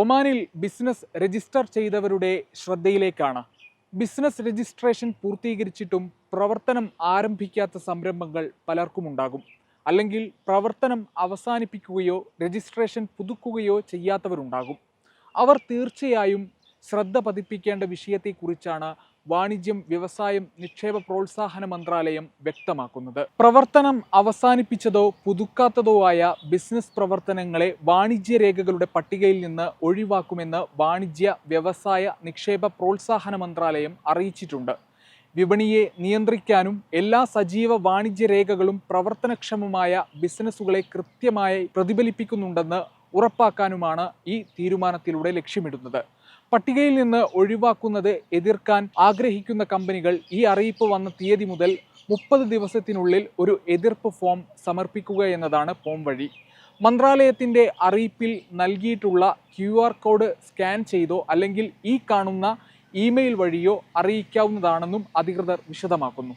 ഒമാനിൽ business register ചെയ്തവരുടെ ശ്രദ്ധയിലേക്കാണ്. Business registration പൂർത്തീകരിച്ചിട്ടും പ്രവർത്തനം ആരംഭിക്കാത്ത സംരംഭങ്ങൾ പലർക്കുമുണ്ടാകും അല്ലെങ്കിൽ പ്രവർത്തനം അവസാനിപ്പിക്കുകയോ രജിസ്ട്രേഷൻ പുതുക്കുകയോ ചെയ്യാത്തവരുണ്ടാകും. അവർ തീർച്ചയായും ശ്രദ്ധ പതിപ്പിക്കേണ്ട വിഷയത്തെക്കുറിച്ചാണ് വാണിജ്യം വ്യവസായം നിക്ഷേപ പ്രോത്സാഹന മന്ത്രാലയം വ്യക്തമാക്കുന്നത്. പ്രവർത്തനം അവസാനിപ്പിച്ചതോ പുതുക്കാത്തതോ ആയ ബിസിനസ് പ്രവർത്തനങ്ങളെ വാണിജ്യ രേഖകളുടെ പട്ടികയിൽ നിന്ന് ഒഴിവാക്കുമെന്ന് വാണിജ്യ വ്യവസായ നിക്ഷേപ പ്രോത്സാഹന മന്ത്രാലയം അറിയിച്ചിട്ടുണ്ട്. വിപണിയെ നിയന്ത്രിക്കാനും എല്ലാ സജീവ വാണിജ്യ രേഖകളും പ്രവർത്തനക്ഷമമായ ബിസിനസ്സുകളെ കൃത്യമായി പ്രതിഫലിപ്പിക്കുന്നുണ്ടെന്ന് ഉറപ്പാക്കാനുമാണ് ഈ തീരുമാനത്തിലൂടെ ലക്ഷ്യമിടുന്നത്. പട്ടികയിൽ നിന്ന് ഒഴിവാക്കുന്നത് എതിർക്കാൻ ആഗ്രഹിക്കുന്ന കമ്പനികൾ ഈ അറിയിപ്പ് വന്ന തീയതി മുതൽ മുപ്പത് ദിവസത്തിനുള്ളിൽ ഒരു എതിർപ്പ് ഫോം സമർപ്പിക്കുക എന്നതാണ് ഫോം വഴി. മന്ത്രാലയത്തിന്റെ അറിയിപ്പിൽ നൽകിയിട്ടുള്ള ക്യു ആർ കോഡ് സ്കാൻ ചെയ്തോ അല്ലെങ്കിൽ ഈ കാണുന്ന ഇമെയിൽ വഴിയോ അറിയിക്കാവുന്നതാണെന്നും അധികൃതർ വിശദമാക്കുന്നു.